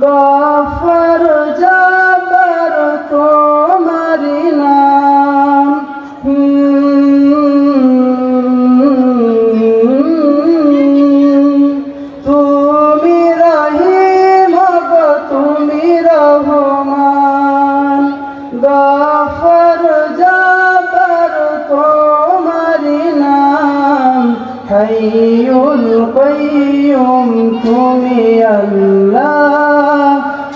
গফর জবর তোমার নাম। তুমি রহিম গো তুমি রহমান। গফর জবর তোমার নাম। হাইয়ুল কাইয়ুম, তুমি আল্লাহ।